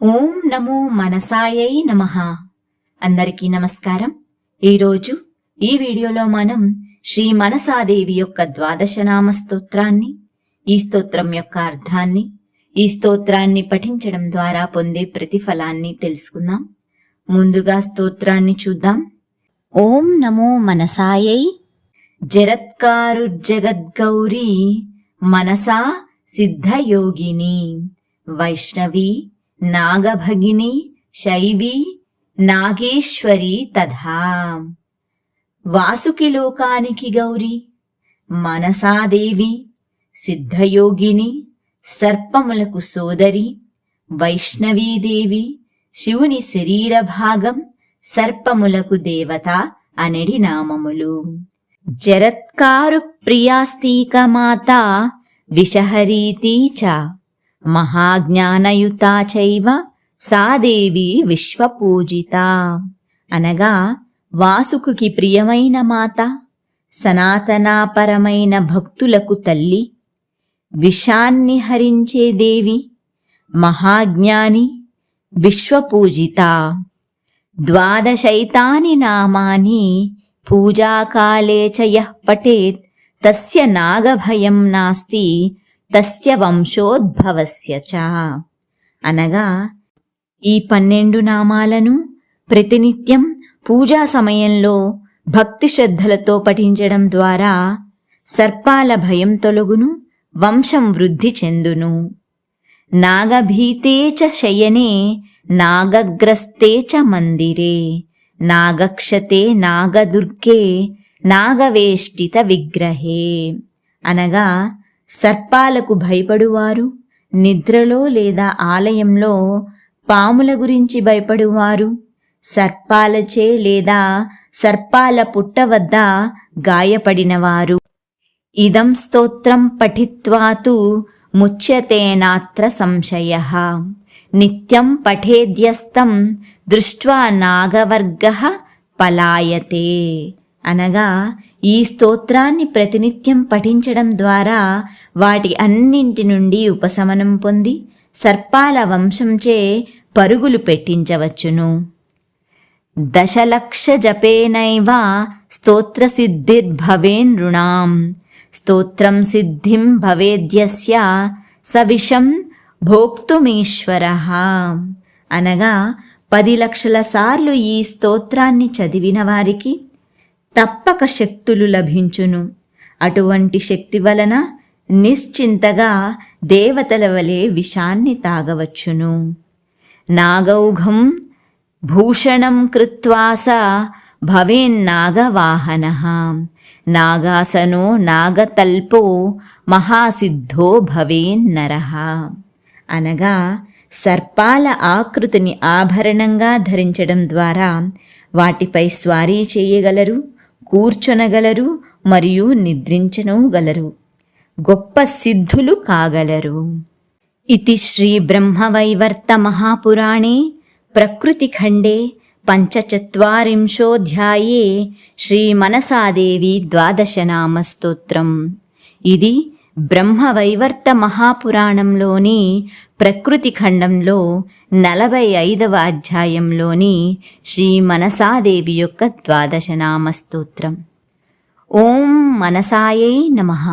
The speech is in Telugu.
ఓం నమో మనసాయై నమ. అందరికీ నమస్కారం. ఈరోజు ఈ వీడియోలో మనం శ్రీ మనసాదేవి యొక్క ద్వాదశనామ స్తోత్రాన్ని ఈ స్తోత్రం యొక్క అర్థాన్ని ఈ స్తోత్రాన్ని పఠించడం ద్వారా పొందే ప్రతిఫలాన్ని తెలుసుకుందాం. ముందుగా స్తోత్రాన్ని చూద్దాం. ఓం నమో మనసాయై. జరత్కారుర్జగద్గౌరీ మనసా సిద్ధయోగిని. వైష్ణవి నాగభగిని శైవి నాగేశ్వరి తథా. వాసుకి లోకానికి గౌరి మనసాదేవి సిద్ధయోగిని సర్పములకు సోదరి వైష్ణవీదేవి శివుని శరీర భాగం సర్పములకు దేవత అనడి నామములు. జరత్కారు ప్రియాస్తీకమాత విషహరీతి చ. మహాజ్ఞానయుతా చైవ సాదేవి విశ్వపూజిత. అనగా వాసుకుకి ప్రియమైన మాత సనాతనాపరమైన భక్తులకు తల్లి విషాన్ని హరించే దేవి మహాజ్ఞాని విశ్వపూజిత. ద్వాదశైతాని నామాని పూజాకాలే చ యః పఠేత్ తస్య నాగభయం నాస్తి తస్య వంశోద్భవస్య చ. అనగా ఈ పన్నెండు నామాలను ప్రతినిత్యం పూజా సమయంలో భక్తి శ్రద్ధలతో పఠించడం ద్వారా సర్పాల భయం తొలగును వంశం వృద్ధి చెందును. నాగభీతే చ శయనే నాగగ్రస్తే చ మందిరే. నాగక్షతే నాగదుర్గే నాగవేష్టిత విగ్రహే. అనగా సర్పాలకు భయపడువారు నిద్రలో లేదా ఆలయంలో పాముల గురించి భయపడువారు సర్పాలచే లేదా సర్పాల పుట్ట వద్ద గాయపడినవారు. ఇదం స్తోత్రం పఠిత్వాతు ముచ్యతేనాత్ర సంశయ. నిత్యం పఠేద్యస్తం దృష్ట్వా నాగవర్గ పలాయతే. అనగా ఈ స్తోత్రాన్ని ప్రతినిత్యం పఠించడం ద్వారా వాటి అన్నింటి నుండి ఉపశమనం పొంది సర్పాల వంశంచే పరుగులు పెట్టించవచ్చును. దశలక్ష జపేనైవ స్తోత్రసిద్ధిర్భవేన్ నృణాం స్తోత్రం సిద్ధిం భవేద్యస్య సవిషం భోక్తుమీశ్వర. అనగా పది లక్షల సార్లు ఈ స్తోత్రాన్ని చదివిన వారికి తప్పక శక్తులు లభించును. అటువంటి శక్తి వలన నిశ్చింతగా దేవతల వలె విషాన్ని తాగవచ్చును. నాగౌఘం భూషణం కృత్వా స భవేన్నాగవాహన నాగాసనో నాగతల్పో మహాసిద్ధో భవేన్నర అనగా సర్పాల ఆకృతిని ఆభరణంగా ధరించడం ద్వారా వాటిపై స్వారీ చేయగలరు. కూర్చొనగలరు మరియు నిద్రించనుగలరు. గొప్ప సిద్ధులు కాగలరు. ఇది శ్రీ బ్రహ్మవైవర్త మహాపురాణే ప్రకృతిఖండే పంచచత్వరింశోధ్యాయే శ్రీమనసాదేవి ద్వాదశనామస్తోత్రం. ఇది బ్రహ్మవైవర్త మహాపురాణంలోని ప్రకృతి ఖండంలో నలభై ఐదవ అధ్యాయంలోని శ్రీ మనసాదేవి యొక్క ద్వాదశనామ స్తోత్రం ఓం మనసాయై నమః.